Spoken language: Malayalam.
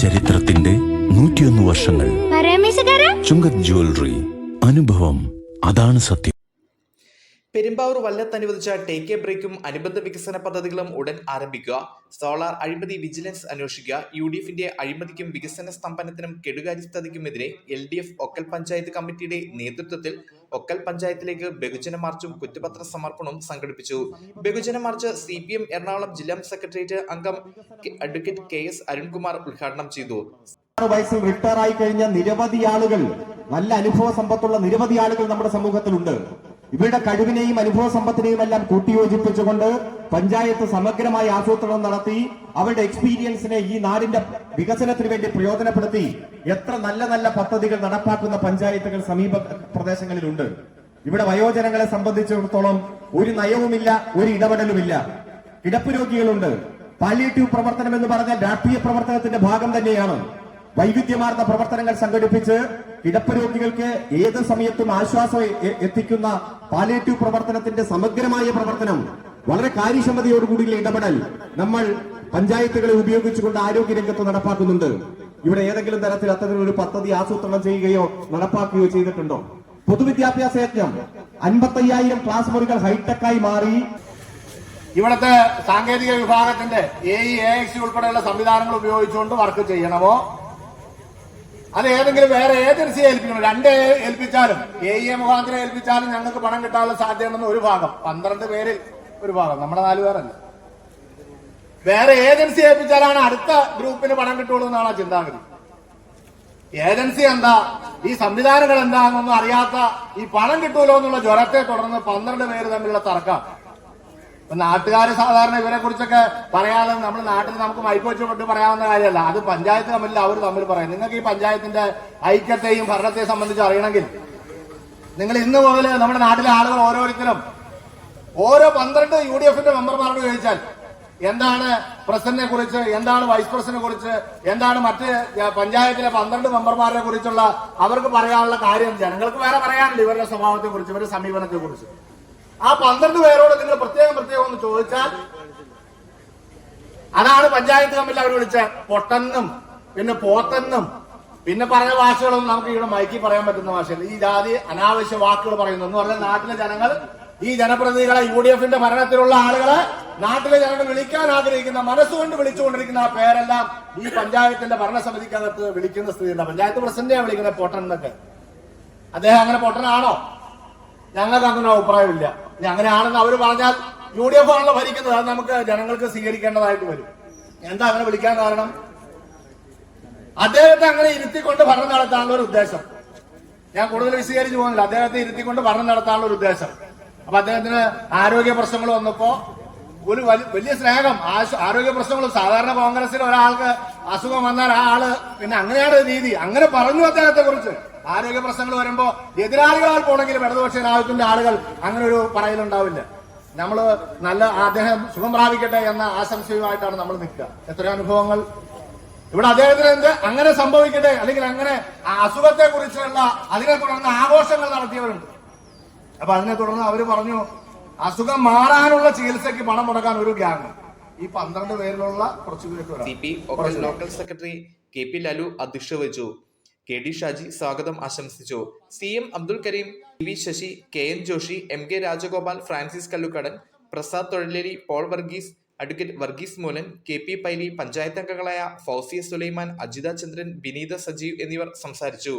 ചരിത്രത്തിന്റെ നൂറ്റിയൊന്ന് വർഷങ്ങൾ. ചുങ്കത് ജ്വല്ലറി അനുഭവം അതാണ് സത്യം. പെരുമ്പാവൂർ വല്ലത്ത് അനുവദിച്ച ടേക്ക് എ ബ്രേക്കും അനുബന്ധ വികസന പദ്ധതികളും ഉടൻ ആരംഭിക്കുക. സോളാർ അഴിമതി വിജിലൻസ് അന്വേഷിക്കുക. യു ഡി എഫിന്റെ അഴിമതിക്കും വികസന സ്തംഭനത്തിനും കെടുകാര്യസ്ഥതയ്ക്കുമെതിരെ L D F Okkal panchayat കമ്മിറ്റിയുടെ നേതൃത്വത്തിൽ ഒക്കൽ പഞ്ചായത്തിലേക്ക് ബഹുജന മാർച്ചും കുറ്റപത്ര സമർപ്പണവും സംഘടിപ്പിച്ചു. ബഹുജന march C P M Ernakulam ജില്ലാ സെക്രട്ടേറിയറ്റ് അംഗം അഡ്വക്കേറ്റ് കെ എസ് അരുൺകുമാർ ഉദ്ഘാടനം ചെയ്തു. വയസ്സിൽ റിട്ടയർ ആയി കഴിഞ്ഞ നിരവധി ആളുകൾ നല്ല അനുഭവ സമ്പത്തുള്ള നിരവധി ആളുകൾ നമ്മുടെ സമൂഹത്തിലുണ്ട്. ഇവരുടെ കഴിവിനെയും അനുഭവ സമ്പത്തിനെയും എല്ലാം കൂട്ടിയോജിപ്പിച്ചുകൊണ്ട് പഞ്ചായത്ത് സമഗ്രമായി ആസൂത്രണം നടത്തി അവരുടെ എക്സ്പീരിയൻസിനെ ഈ നാടിന്റെ വികസനത്തിന് വേണ്ടി പ്രയോജനപ്പെടുത്തി എത്ര നല്ല നല്ല പദ്ധതികൾ നടപ്പാക്കുന്ന പഞ്ചായത്തുകൾ സമീപ പ്രദേശങ്ങളിലുണ്ട്. ഇവിടെ വയോജനങ്ങളെ സംബന്ധിച്ചിടത്തോളം ഒരു നയവുമില്ല ഒരു ഇടപെടലുമില്ല. കിടപ്പ് രോഗികളുണ്ട്. പാലിയേറ്റീവ് പ്രവർത്തനം എന്ന് പറഞ്ഞ രാഷ്ട്രീയ പ്രവർത്തനത്തിന്റെ ഭാഗം തന്നെയാണ്. വൈവിധ്യമാർന്ന പ്രവർത്തനങ്ങൾ സംഘടിപ്പിച്ച് കിടപ്പ് രോഗികൾക്ക് ഏത് സമയത്തും ആശ്വാസം എത്തിക്കുന്ന പാലേറ്റീവ് പ്രവർത്തനത്തിന്റെ സമഗ്രമായ പ്രവർത്തനം വളരെ കാര്യക്ഷമതയോടുകൂടിയുള്ള ഇടപെടൽ നമ്മൾ പഞ്ചായത്തുകളെ ഉപയോഗിച്ചുകൊണ്ട് ആരോഗ്യരംഗത്ത് നടപ്പാക്കുന്നുണ്ട്. ഇവിടെ ഏതെങ്കിലും തരത്തിൽ അത്തരത്തിലൊരു പദ്ധതി ആസൂത്രണം ചെയ്യുകയോ നടപ്പാക്കുകയോ ചെയ്തിട്ടുണ്ടോ? പൊതുവിദ്യാഭ്യാസ യജ്ഞം. അൻപത്തയ്യായിരം ക്ലാസ് മുറികൾ ഹൈടെക്കായി മാറി. ഇവിടുത്തെ സാങ്കേതിക വിഭാഗത്തിന്റെ എ ഇ എ എക്സ് ഉൾപ്പെടെയുള്ള സംവിധാനങ്ങൾ ഉപയോഗിച്ചുകൊണ്ട് വർക്ക് ചെയ്യണമോ? അത് ഏതെങ്കിലും വേറെ ഏജൻസിയെ ഏൽപ്പിക്കണം. രണ്ട് ഏൽപ്പിച്ചാലും എ ഇ എ മുഖാന്തരം ഏൽപ്പിച്ചാലും ഞങ്ങൾക്ക് പണം കിട്ടാനുള്ള സാധ്യതയുണ്ടെന്ന് ഒരു ഭാഗം. പന്ത്രണ്ട് പേരിൽ ഒരു ഭാഗം. നമ്മുടെ നാല് പേരല്ല. വേറെ ഏജൻസി ഏൽപ്പിച്ചാലാണ് അടുത്ത ഗ്രൂപ്പിന് പണം കിട്ടുള്ളൂ എന്നാണ് ആ ചിന്താഗതി. ഏജൻസി എന്താ? ഈ സംവിധാനങ്ങൾ എന്താണെന്നൊന്നും അറിയാത്ത ഈ പണം കിട്ടൂലോ എന്നുള്ള ജ്വരത്തെ തുടർന്ന് പന്ത്രണ്ട് പേര് തമ്മിലുള്ള തർക്കം. ഇപ്പൊ നാട്ടുകാർ സാധാരണ ഇവരെ കുറിച്ചൊക്കെ പറയാതെ നമ്മൾ നാട്ടിൽ നമുക്ക് മൈക്ക് വെച്ചുകൊണ്ട് പറയാവുന്ന കാര്യമല്ല. അത് പഞ്ചായത്ത് തമ്മിൽ അവർ തമ്മിൽ പറയാം. നിങ്ങൾക്ക് ഈ പഞ്ചായത്തിന്റെ ഐക്യത്തെയും ഭരണത്തെയും സംബന്ധിച്ച് അറിയണമെങ്കിൽ നിങ്ങൾ ഇന്ന് മുതൽ നമ്മുടെ നാട്ടിലെ ആളുകൾ ഓരോരുത്തരും ഓരോ പന്ത്രണ്ട് യു ഡി എഫിന്റെ മെമ്പർമാരോട് ചോദിച്ചാൽ എന്താണ് പ്രസിഡന്റിനെ കുറിച്ച് എന്താണ് വൈസ് പ്രസിഡന്റിനെ കുറിച്ച് എന്താണ് മറ്റ് പഞ്ചായത്തിലെ പന്ത്രണ്ട് മെമ്പർമാരെ കുറിച്ചുള്ള അവർക്ക് പറയാനുള്ള കാര്യം ജനങ്ങൾക്ക് വേറെ പറയാനില്ല ഇവരുടെ സ്വഭാവത്തെ കുറിച്ച് ഇവരുടെ സമീപനത്തെ കുറിച്ച് ആ പന്ത്രണ്ട് പേരോട് നിങ്ങൾ പ്രത്യേകം പ്രത്യേകം ഒന്ന് ചോദിച്ചാൽ അതാണ് പഞ്ചായത്ത് തമ്മിൽ അവർ വിളിച്ച പൊട്ടെന്നും പിന്നെ പോത്തെന്നും പിന്നെ പറഞ്ഞ ഭാഷകളൊന്നും നമുക്ക് ഇവിടെ മയക്കി പറയാൻ പറ്റുന്ന ഭാഷയല്ല. ഈ ജാതി അനാവശ്യ വാക്കുകൾ പറയുന്നു. എന്ന് പറഞ്ഞാൽ നാട്ടിലെ ജനങ്ങൾ ഈ ജനപ്രതിനിധികളെ യു ഡി എഫിന്റെ ഭരണത്തിലുള്ള ആളുകളെ നാട്ടിലെ ജനങ്ങൾ വിളിക്കാൻ ആഗ്രഹിക്കുന്ന മനസ്സുകൊണ്ട് വിളിച്ചുകൊണ്ടിരിക്കുന്ന ആ പേരെല്ലാം ഈ പഞ്ചായത്തിന്റെ ഭരണസമിതിക്കകത്ത് വിളിക്കുന്ന സ്ഥിതിയുണ്ട് പഞ്ചായത്ത് പ്രസിഡന്റിനെ വിളിക്കുന്നത് പൊട്ടൻ എന്നൊക്കെ. അദ്ദേഹം അങ്ങനെ പൊട്ടനാണോ? ഞങ്ങൾക്ക് അങ്ങനെ അഭിപ്രായമില്ല. ഇനി അങ്ങനെയാണെന്ന് അവർ പറഞ്ഞാൽ യു ഡി എഫ് ആണല്ലോ ഭരിക്കുന്നത്. അത് നമുക്ക് ജനങ്ങൾക്ക് സ്വീകരിക്കേണ്ടതായിട്ട് വരും. എന്താ അങ്ങനെ വിളിക്കാൻ കാരണം? അദ്ദേഹത്തെ അങ്ങനെ ഇരുത്തിക്കൊണ്ട് ഭരണം നടത്താനുള്ള ഒരു ഉദ്ദേശം. ഞാൻ കൂടുതൽ വിശദീകരിച്ചു പോകുന്നില്ല. അദ്ദേഹത്തെ ഇരുത്തിക്കൊണ്ട് ഭരണം നടത്താനുള്ള ഒരു ഉദ്ദേശം. അപ്പൊ അദ്ദേഹത്തിന് ആരോഗ്യ പ്രശ്നങ്ങൾ വന്നപ്പോ ഒരു വലിയ സ്നേഹം. ആരോഗ്യ പ്രശ്നങ്ങൾ സാധാരണ കോൺഗ്രസിൽ ഒരാൾക്ക് അസുഖം വന്നാൽ ആ ആൾ പിന്നെ അങ്ങനെയാണ് രീതി. അങ്ങനെ പറഞ്ഞു അദ്ദേഹത്തെ കുറിച്ച് ആരോഗ്യ പ്രശ്നങ്ങൾ വരുമ്പോ എതിരാളികളാൽ പോണെങ്കിലും ഇടതുപക്ഷ രാജ്യത്തിന്റെ ആളുകൾ അങ്ങനെ ഒരു പറയലുണ്ടാവില്ല. നമ്മൾ നല്ല അദ്ദേഹം സുഖം പ്രാപിക്കട്ടെ എന്ന ആശംസയുമായിട്ടാണ് നമ്മൾ നിൽക്കുക. എത്ര അനുഭവങ്ങൾ. ഇവിടെ അദ്ദേഹത്തിന് എന്ത്? അങ്ങനെ സംഭവിക്കട്ടെ. അല്ലെങ്കിൽ അങ്ങനെ ആ അസുഖത്തെ കുറിച്ചുള്ള അതിനെ തുടർന്ന് ആഘോഷങ്ങൾ നടത്തിയവരുണ്ട്. അപ്പൊ അതിനെ തുടർന്ന് അവർ പറഞ്ഞു അസുഖം മാറാനുള്ള ചികിത്സയ്ക്ക് പണം മുടക്കാൻ ഒരു ഗ്യാങ് ഈ പന്ത്രണ്ട് പേരിലുള്ള കുറച്ചു പേർക്ക് C P Okkal local secretary K P Lalu അധ്യക്ഷ വഹിച്ചു. കെ ഡി ഷാജി സ്വാഗതം ആശംസിച്ചു. C M Abdul Karim V Sasi K N Joshi M K Rajagopal Francis Kallukkadan Prasad Thozhileri Paul Varghese advocate Varghese Moolan K P Pyli panchayat അംഗങ്ങളായ ഫൗസിയ സുലൈമാൻ അജിത ചന്ദ്രൻ വിനീത സജീവ് എന്നിവർ സംസാരിച്ചു.